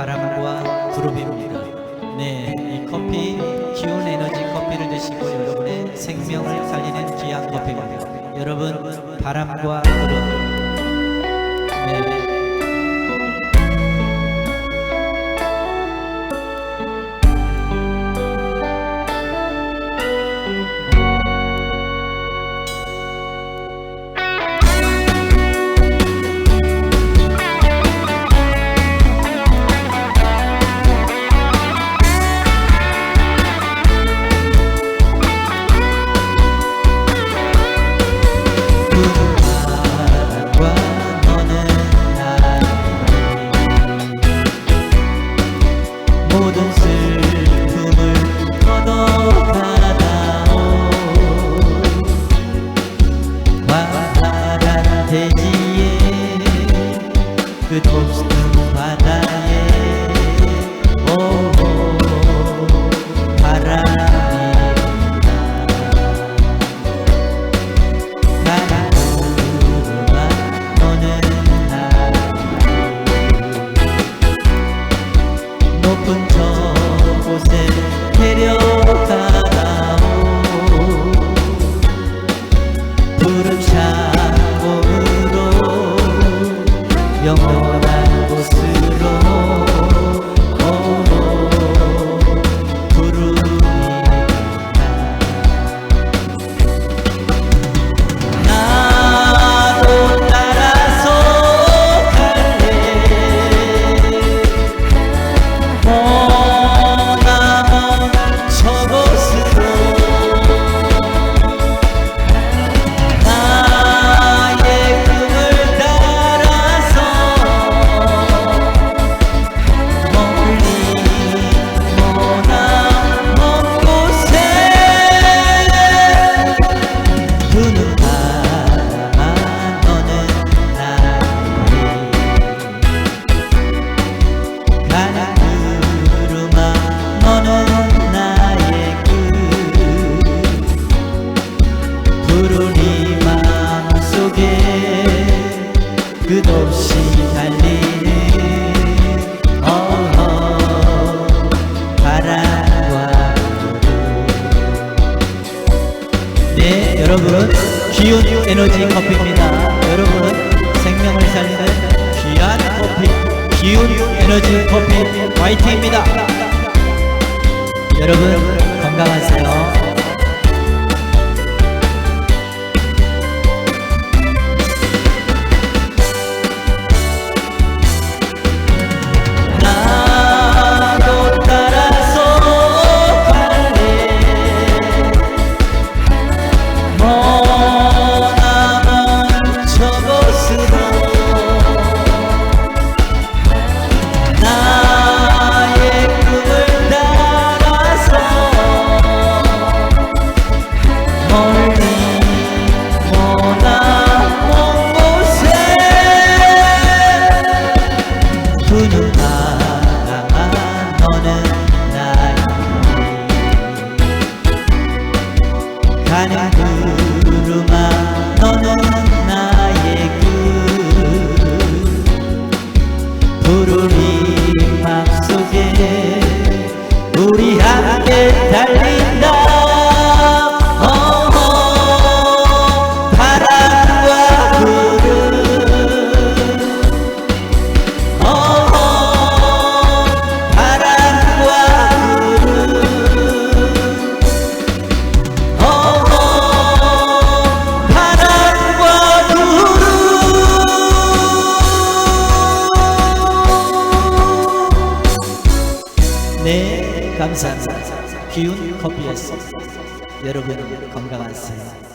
바람과 구름입니다. 네, 이 커피 기운 에너지 커피를 드시고 여러분의 생명을 살리는 귀한 커피입니다. 여러분 바람과 구름. 네. 끝없는 바다에. 오 바람이다 바람아 너는 나를 높은 저곳에 데려가다오. 푸른 창공으로 영원 기운 에너지 커피입니다. 여러분 생명을 살리는 귀한 커피, 기운 에너지 커피 화이팅입니다. 여러분 건강하세요. 가는 구름아 너는 나의 끝 푸른 이 맘속에 우리 함께 달린 감사합니다. 기운 커피였습니다 여러분 건강하세요